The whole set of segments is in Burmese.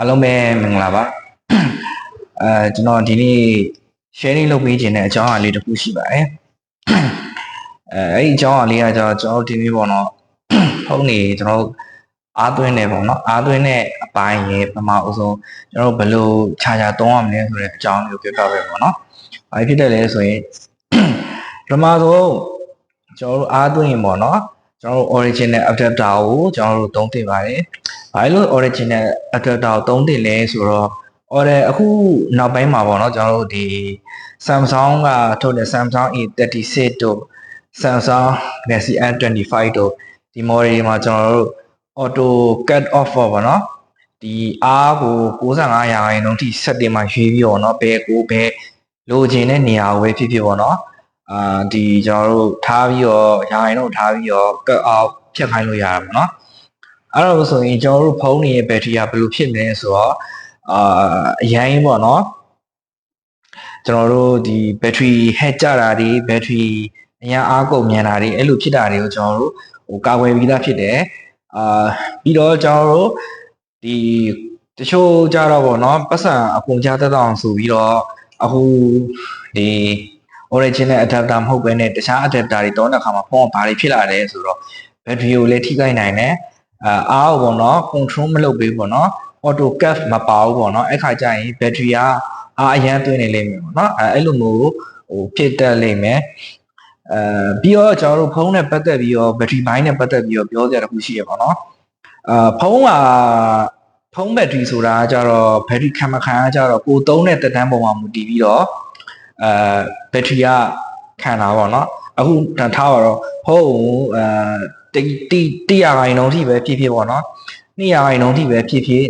အားလုံးပဲမင်္ဂလာပါအဲကျွန်တော်ဒီနေ့ sharing လုပ်ပေးခြင်းတဲ့အကြောင်းအရာလေးတစ်ခုရှိပါတယ်အဲအဲ့ဒီအကြောင်းအရာလေးကကျတော့ကျွန်တော်တို့ဒီနေ့ပေါ့နော်ဖုန်းနေကျွန်တော်တို့အားသွင်းနေပေါ့နော်အားသွင်းတဲ့အပိုင်းရေပထမအဆုံးကျွန်တော်တို့ဘယ်လိုခြားခြားသုံးရမလဲဆိုတဲ့အကြောင်းလေးကိုပြောပြပေးပေါ့နော်ဘာဖြစ်တယ်လဲဆိုရင်ပထမဆုံးကျွန်တော်တို့အားသွင်းရင်ပေါ့နော် ကျွန်တော်တို့ original adapter ကိုကျွန်တော်တို့သုံးသင့်ပါတယ်။ဘာလို့ original adapter ကိုသုံးသင့်လဲဆိုတော့ order အခုနောက်ပိုင်းမှာပေါ့နော်ကျွန်တော်တို့ဒီ Samsung ကထုတ်တဲ့ Samsung A36 တို့ Samsung Galaxy S25 တို့ဒီ model တွေမှာကျွန်တော်တို့ auto cut off ပေါ့နော်ဒီအားကို65ရာခိုင်နှုန်းထိ setting မှာရွေးပြီးတော့เนาะဘယ်ကိုဘယ်လိုချင်တဲ့နေရာကိုပဲဖြစ်ဖြစ်ပေါ့နော် အာဒီကျွန်တော်တို့ထားပြီးတော့ရာခိုင်နှုန်းထားပြီးတော့ cut off ဖြတ်ခိုင်းလို့ရတာပေါ့နော်အဲ့တော့ဆိုရင်ကျွန်တော်တို့ဖုန်းတွေရဲ့ battery ကဘယ်လိုဖြစ်နေလဲဆိုတော့အာအရင်ပေါ့နော်ကျွန်တော်တို့ဒီ battery head ကြတာတွေ battery အရင်အားကုန်မြန်တာတွေအဲ့လိုဖြစ်တာတွေကိုကျွန်တော်တို့ဟိုကာကွယ်ပြီးသားဖြစ်တယ်အာပြီးတော့ကျွန်တော်တို့ဒီတချို့ကြတော့ပေါ့နော်ပတ်စံအကုန်ကြသက်အောင်ဆိုပြီးတော့အခုဒီ original adapter မဟုတ်ဘဲနဲ့တခြား adapter တွေတောင်းတဲ့အခါမှာဖုန်းကဘာတွေဖြစ်လာလဲဆိုတော့ battery ကိုလည်းထိခိုက်နိုင်တယ်အာအားကိုပေါ့နော် control မလုပ်ပေးပေါ့နော် auto cap မပါဘူးပေါ့နော်အဲ့ခါကျရင် battery ကအားအရန်သွင်းနေလိမ့်မယ်ပေါ့နော်အဲအဲ့လိုမျိုးဟိုဖြစ်တတ်လိမ့်မယ်အဲပြီးတော့ကျွန်တော်တို့ဖုန်းနဲ့ပတ်သက်ပြီးတော့ battery ဘိုင်းနဲ့ပတ်သက်ပြီးတော့ပြောစရာတစ်ခုရှိရပေါ့နော်အာဖုန်းကဖုန်း battery ဆိုတာကကြတော့ battery ခံမခံကကြတော့ကိုသုံးတဲ့တက်တန်းပုံမှာမူတည်ပြီးတော့ အဲ battery ကခံတာပေါ့နော်အခုထားပါတော့ဖုန်းအဲတိတိတိရခိုင်နှုန်းထိပဲဖြစ်ဖြစ်ပေါ့နော်200ခိုင်နှုန်းထိပဲဖြစ်ဖြစ်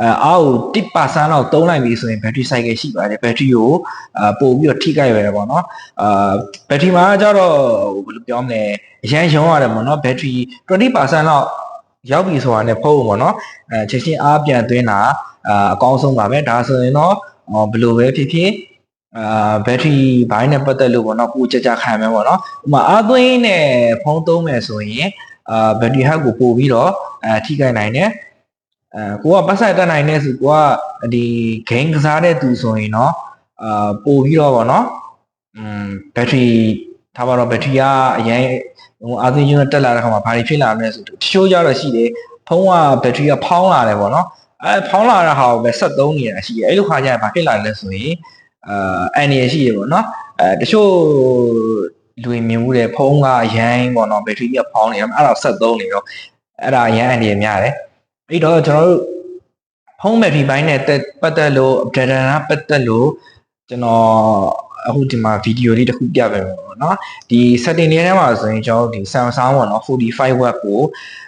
အဲအောက်1%လောက်သုံးလိုက်ပြီဆိုရင် battery cycle ရှိပါတယ် battery ကိုအာပို့ပြီးတော့ထိခိုက်ရတယ်ပေါ့နော်အာ battery မှာကျတော့ဘယ်လိုပြောမလဲအရန်ရုံးရတယ်ပေါ့နော် battery 20%လောက်ရောက်ပြီဆိုတာနဲ့ဖုန်းပေါ့နော်အဲချက်ချင်းအားပြန်သွင်းတာအာအကောင်းဆုံးပါပဲဒါဆိုရင်တော့ဘယ်လိုပဲဖြစ်ဖြစ် အာဘက်ထရီဘိုင်းနဲ့ပတ်သက်လို့ပေါ့နော်ပိုကြကြခံမယ်ပေါ့နော်ဥပမာအားသွင်းနဲ့ဖုန်းသုံးမယ်ဆိုရင်အာဘက်ထရီဟက်ကိုပို့ပြီးတော့အဲထိခိုက်နိုင်တယ်အဲကိုကပတ်ဆက်တက်နိုင်တဲ့ဆိုကိုကဒီ game ကစားတဲ့သူဆိုရင်တော့အာပို့ပြီးတော့ပေါ့နော်อืมဘက်ထရီထားပါတော့ဘက်ထရီကအရင်ဟိုအာသွင်းယူနစ်တက်လာတဲ့ခါမှာဘာတွေဖြစ်လာမလဲဆိုတချို့ကြတော့ရှိတယ်ဖုန်းကဘက်ထရီကဖောင်းလာတယ်ပေါ့နော်အဲဖောင်းလာတဲ့ဟာကိုပဲဆက်သုံးနေတာရှိတယ်အဲ့လိုခါကျရင်ဘာဖြစ်လာလဲဆိုရင် အာအန်ရရှိရပေါ့နော်အဲတချို့လူမြင်မှုတဲ့ဖုန်းကရိုင်းပေါ့နော်ဘက်ထရီကဖောင်းနေတယ်အဲ့ဒါဆက်သုံးနေတော့အဲ့ဒါရမ်းအန်ရများတယ်အဲ့တော့ကျွန်တော်တို့ဖုန်းဘက်ထရီပိုင်းနဲ့ပတ်သက်လို့ data နဲ့ပတ်သက်လို့ကျွန်တော်အခုဒီမှာဗီဒီယိုလေးတစ်ခုပြပေးမယ်ပေါ့နော်ဒီ setting တွေထဲမှာဆိုရင်ကျွန်တော်ဒီ Samsung ပေါ့နော်45 watt ကို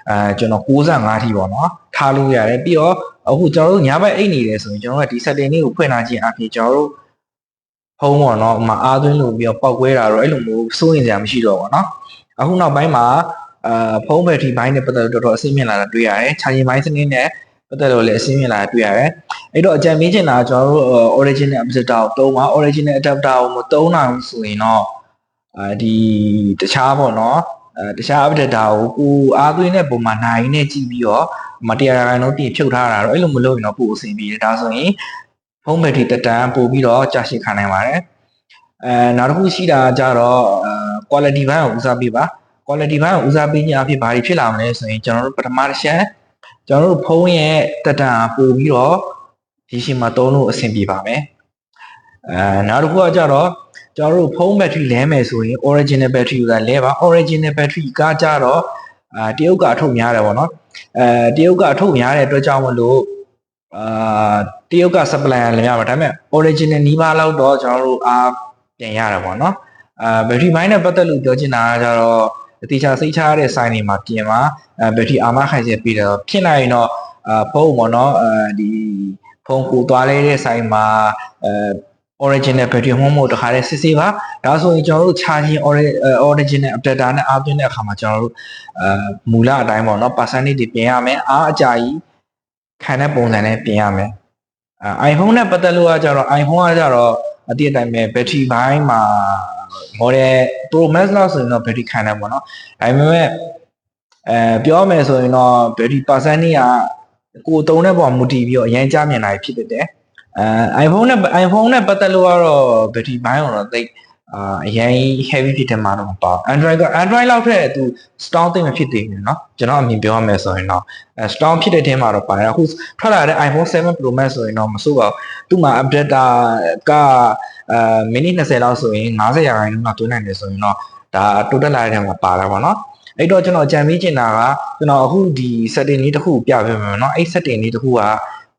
အဲကျွန်တော်65ထိပေါ့နော်ထားလို့ရတယ်ပြီးတော့အခုကျွန်တော်တို့ညဘက်အိတ်နေတယ်ဆိုရင်ကျွန်တော်ကဒီ setting လေးကိုဖွင့်လာခြင်းအပြင်ကျွန်တော်တို့ ဖုန်းပေါ့နော်ဥမာအားသွင်းလို့ပြီးတော့ပောက်ကွဲတာတော့အဲ့လိုမျိုးစိုးရင်စရာမရှိတော့ဘူးเนาะအခုနောက်ပိုင်းမှာအာဖုန်းဘက်ထရီဘိုင်းနဲ့ပတ်သက်လို့တော်တော်အဆင်မြင့်လာတာတွေ့ရတယ်။ charging ဘိုင်းစနစ်နဲ့ပတ်သက်လို့လည်းအဆင်မြင့်လာတာတွေ့ရတယ်။အဲ့တော့အကြံပေးချင်တာကျွန်တော်တို့ original adapter ကိုသုံးပါ original adapter ကိုမသုံးနိုင်ဘူးဆိုရင်တော့အာဒီတခြားပေါ့နော်အဲတခြား adapter ကိုကိုအားသွင်းတဲ့ပုံမှာနိုင်နဲ့ကြည့်ပြီးတော့မတရားရိုင်းတော့ပြင်ဖြုတ်ထားတာတော့အဲ့လိုမလုပ်ရင်တော့ပို့အဆင်ပြေတယ်ဒါဆိုရင် ဖုန်းဘက်ထရီတက်တန်းပို့ပြီးတော့ကြာရှည်ခံနိုင်ပါတယ်အဲနောက်တစ်ခုရှိတာကြတော့ quality ဘိုင်းကိုဦးစားပေးပါ quality ဘိုင်းကိုဦးစားပေးခြင်းအဖြစ်ဘာတွေဖြစ်လာမလဲဆိုရင်ကျွန်တော်တို့ပထမတစ်ချက်ကျွန်တော်တို့ဖုန်းရဲ့တက်တန်းပို့ပြီးတော့ဒီရှိမှာသုံးလို့အဆင်ပြေပါမယ်အဲနောက်တစ်ခုကကြတော့ကျွန်တော်တို့ဖုန်းဘက်ထရီလဲမယ်ဆိုရင် original battery ကလဲပါ original battery ကကြတော့အာတရုတ်ကအထုတ်များတယ်ပေါ့နော်အဲတရုတ်ကအထုတ်များတဲ့အတွက်ကြောင့်မလို့အာ တရုတ်က supply လည်းရပါဒါပေမဲ့ original နီးပါးလောက်တော့ကျွန်တော်တို့အားပြန်ရတာပေါ့နော်အာဘက်ထရီဘိုင်းနဲ့ပတ်သက်လို့ပြောချင်တာကကြတော့အတိအကျစိတ်ချရတဲ့ sign တွေမှာပြင်ပါအဲဘက်ထရီအာမခိုင်စေပြီးတော့ဖြစ်နိုင်ရင်တော့အာဖုန်းပေါ့နော်အဲဒီဖုန်းကိုသွားလဲတဲ့ sign မှာအဲ original battery မှမဟုတ်တခါတည်းစစ်ဆေးပါဒါဆိုရင်ကျွန်တော်တို့ charging original adapter နဲ့အားသွင်းတဲ့အခါမှာကျွန်တော်တို့အဲမူလအတိုင်းပေါ့နော် percentage တွေပြင်ရမယ်အားအကြာကြီးခံတဲ့ပုံစံနဲ့ပြင်ရမယ်အဲ iPhone နဲ့ပတ်သက်လို့ကကြတော့ iPhone ကကြတော့အတိအတိုင်းပဲ battery ဘိုင်းမှာ model Pro Max လောက်ဆိုရင်တော့ battery ခံတယ်ပေါ့နော်ဒါပေမဲ့အဲပြောမယ်ဆိုရင်တော့ battery percent ကြီးကကိုသုံးတဲ့ပုံမူတည်ပြီးတော့အရင်ကြားမြင်တာဖြစ်တဲ့တယ်အဲ iPhone နဲ့ iPhone နဲ့ပတ်သက်လို့ကတော့ battery ဘိုင်းတော့သိ အာအရင် heavy ဖြစ်တယ်မှာတော့မပေါ့ Android က Android လောက်ထက်သူ strong သိမဖြစ်သေးဘူးเนาะကျွန်တော်အမြင်ပြောရမယ်ဆိုရင်တော့အဲ strong ဖြစ်တဲ့ထဲမှာတော့ပါတယ်အခုထွက်လာတဲ့ iPhone 7 Pro Max ဆိုရင်တော့မစိုးပါဘူးသူ့မှာ update ကအဲမိနစ်20လောက်ဆိုရင်90ရာခိုင်နှုန်းလောက်တွင်းနိုင်တယ်ဆိုရင်တော့ဒါတိုးတက်လာတဲ့ထဲမှာပါတာပေါ့နော်အဲ့တော့ကျွန်တော်ကြံပြီးကျင်တာကကျွန်တော်အခုဒီ setting လေးတစ်ခုပြပေးမယ်เนาะအဲ့ setting လေးတစ်ခုက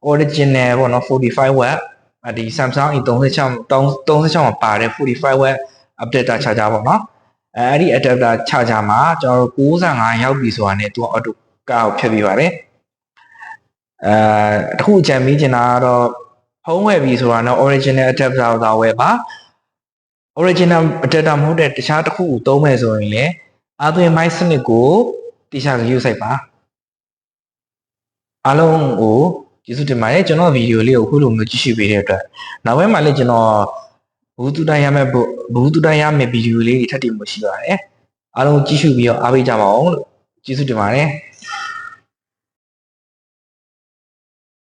original ပေါ့နော်45 watt အ ဒီ Samsung E36 36မှာပါတဲ့ 45 watt adapter charger ပေါ့နော်အဲအဲ့ဒီ adapter charger မှာကျွန်တော်တို့65ရောက်ပြီဆိုတာနဲ့သူက auto ကောက်ဖြတ်ပြပါတယ်အဲတခုကြံပြီးကျင်တာကတော့ဖုံးဝယ်ပြီဆိုတာတော့ original adapter ကိုသာဝယ်ပါ original adapter မဟုတ်တဲ့တခြားတစ်ခုကိုသုံးမယ်ဆိုရင်လည်းအာသွင်းမိုင်းစနစ်ကိုတိကျယူဆိုင်ပါအားလုံးကို ကျေးဇူးတင်ပါတယ်ကျွန်တော်ဗီဒီယိုလေးကိုခုလိုမျိုးကြည့်ရှုပေးတဲ့အတွက်နောက်ပိုင်းမှာလည်းကျွန်တော်ဘူးတူတိုင်းရမယ်ဘူးတူတိုင်းရမယ်ဗီဒီယိုလေးတွေထပ်တင်မှုရှိပါတယ်အားလုံးကြည့်ရှုပြီးတော့အားပေးကြပါအောင်လို့ကျေးဇူးတင်ပါတယ်